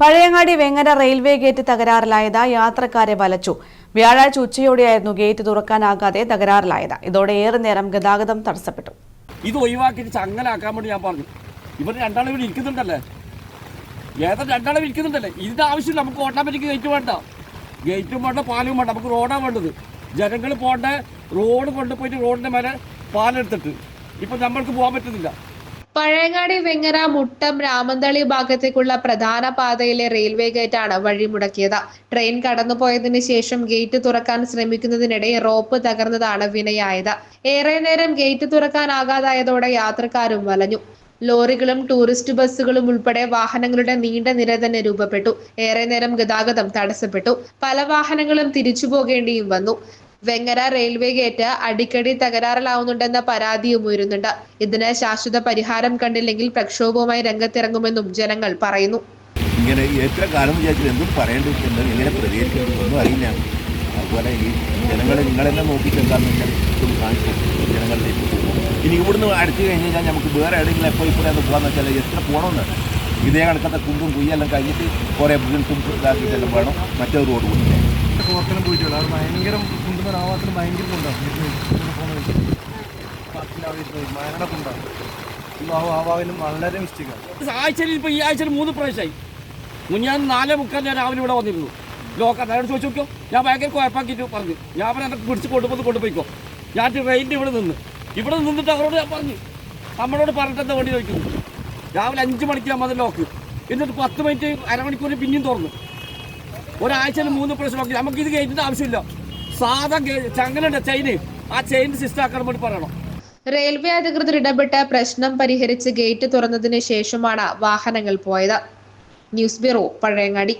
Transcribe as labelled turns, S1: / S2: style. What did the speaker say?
S1: Pazhayangadi Vengara railway gate തകരാറിലായത് യാത്രക്കാരെ വലച്ചു. വ്യാഴാഴ്ച ഉച്ചയോടെയായിരുന്നു ഗേറ്റ് തുറക്കാനാകാതെ തകരാറിലായത്. ഇതോടെ ഏറെ നേരം ഗതാഗതം തടസ്സപ്പെട്ടു.
S2: ഇത് ഒഴിവാക്കിയിട്ട് ചങ്ങലാക്കാൻ വേണ്ടി ഞാൻ പറഞ്ഞു. ഇവർ രണ്ടാളും ഇവിടെ ഇരിക്കുന്നുണ്ടല്ലേ? ഏതാ രണ്ടാളും ഇരിക്കുന്നുണ്ടല്ലേ? ഇതിന്റെ ആവശ്യമില്ല നമുക്ക് ഓട്ടോമാറ്റിക് ഗേറ്റ് വേണ്ട. ഗേറ്റും വേണ്ട പാലും വേണ്ട നമുക്ക് റോഡാണ് വേണ്ടത്. ജനങ്ങൾ പോകേണ്ട റോഡ് കൊണ്ടുപോയിട്ട് റോഡിന്റെ മേലെ പാലെടുത്തിട്ട്. ഇപ്പൊ നമ്മൾക്ക് പോകാൻ പറ്റുന്നില്ല.
S3: പഴയങ്ങാടി വെങ്ങര മുട്ടം രാമന്തളി ഭാഗത്തേക്കുള്ള പ്രധാന പാതയിലെ റെയിൽവേ ഗേറ്റാണ് വഴിമുടക്കിയത്. ട്രെയിൻ കടന്നുപോയതിന് ശേഷം ഗേറ്റ് തുറക്കാൻ ശ്രമിക്കുന്നതിനിടെ റോപ്പ് തകർന്നതാണ് വിനയായത്. ഏറെ നേരം ഗേറ്റ് തുറക്കാനാകാതായതോടെ യാത്രക്കാരും വലഞ്ഞു. ലോറികളും ടൂറിസ്റ്റ് ബസ്സുകളും ഉൾപ്പെടെ വാഹനങ്ങളുടെ നീണ്ട നിര തന്നെ രൂപപ്പെട്ടു. ഏറെ നേരം ഗതാഗതം തടസ്സപ്പെട്ടു. പല വാഹനങ്ങളും തിരിച്ചു പോകേണ്ടിയും വന്നു. വെങ്ങര റെയിൽവേ ഗേറ്റ് അടിക്കടി തകരാറിലാവുന്നുണ്ടെന്ന പരാതിയും ഉയരുന്നുണ്ട്. ഇതിന് ശാശ്വത പരിഹാരം കണ്ടില്ലെങ്കിൽ പ്രക്ഷോഭവുമായി രംഗത്തിറങ്ങുമെന്നും ജനങ്ങൾ പറയുന്നു.
S4: ഇങ്ങനെ എത്ര കാലം വിചാരിച്ചാൽ എന്തും പറയേണ്ടത് എങ്ങനെ പ്രതികരിക്കേണ്ടത് ഒന്നും അറിയില്ല. അതുപോലെ ഈ ജനങ്ങളെ നിങ്ങളെന്നെ നോക്കിയിട്ട് എന്താണെന്ന് വെച്ചാൽ ഇതും കാണിച്ചു ജനങ്ങളിലേക്ക് ഇനി ഇവിടുന്ന് അടിച്ചു കഴിഞ്ഞ് കഴിഞ്ഞാൽ നമുക്ക് വേറെ എവിടെയെങ്കിലും എപ്പോൾ ഇപ്പോൾ ഒന്ന് പോകാന്ന് വെച്ചാൽ എത്ര പോകണമെന്നാണ് ഇതേ കണക്കത്തെ കുണ്ടും കുയ്യെല്ലാം കഴിഞ്ഞിട്ട് കുറേ ബുദ്ധിമുട്ടും ഇതാക്കിയിട്ടെല്ലാം വേണം. മറ്റേ റോഡ് കൊടുക്കാൻ
S5: ഹോട്ടലും പോയിട്ടുള്ളൂ അത് ഭയങ്കര കുണ്ടുന്ന രാവാത്തിന് ഭയങ്കര കുണ്ടാവും മരണ കുണ്ടാവും ആവും ആവാവിലും വളരെ മിസ്റ്റേക്കാണ്
S2: ആഴ്ചയിൽ ഇപ്പൊ ഈ ആഴ്ചയിൽ മൂന്ന് പ്രാവശ്യമായി. മുന്നാൻ നാലേ മുക്കാൽ ഞാൻ രാവിലെ ഇവിടെ വന്നിരുന്നു. ലോക്ക അതായത് ചോദിച്ചു നോക്കിയോ? ഞാൻ ഭയങ്കര കുഴപ്പാക്കിയിട്ട് പറഞ്ഞു. ഞാൻ പറഞ്ഞു എന്നെ പിടിച്ച് കൊണ്ടുപോയി കൊണ്ടുപോയിക്കോ. ഞാൻ ട്രെയിനിന്റെ ഇവിടെ നിന്ന് ഇവിടെ നിന്നിട്ട് അവരോട് ഞാൻ പറഞ്ഞു. നമ്മളോട് പറഞ്ഞിട്ട് വേണ്ടി ചോദിക്കുന്നു? രാവിലെ അഞ്ച് മണിക്ക് നമ്മൾ ലോക്ക്. എന്നിട്ട് പത്ത് മിനിറ്റ് അരമണിക്കൂർ പിന്നെയും തുറന്നു. ഒരാഴ്ചയിൽ മൂന്ന് പ്രാവശ്യം നമുക്ക് ഇത് ഗേറ്റിന്റെ ആവശ്യമില്ല. സാധാ ചങ്ങനുണ്ട് ചെയിന് ആ ചെയിൻ സിസ്റ്റം ആക്കാൻ വേണ്ടി പറയണം.
S3: റെയിൽവേ അധികൃതർ ഇടപെട്ട് പ്രശ്നം പരിഹരിച്ച് ഗേറ്റ് തുറന്നതിന് ശേഷമാണ് വാഹനങ്ങൾ പോയത്. News bureau Pazhayangadi.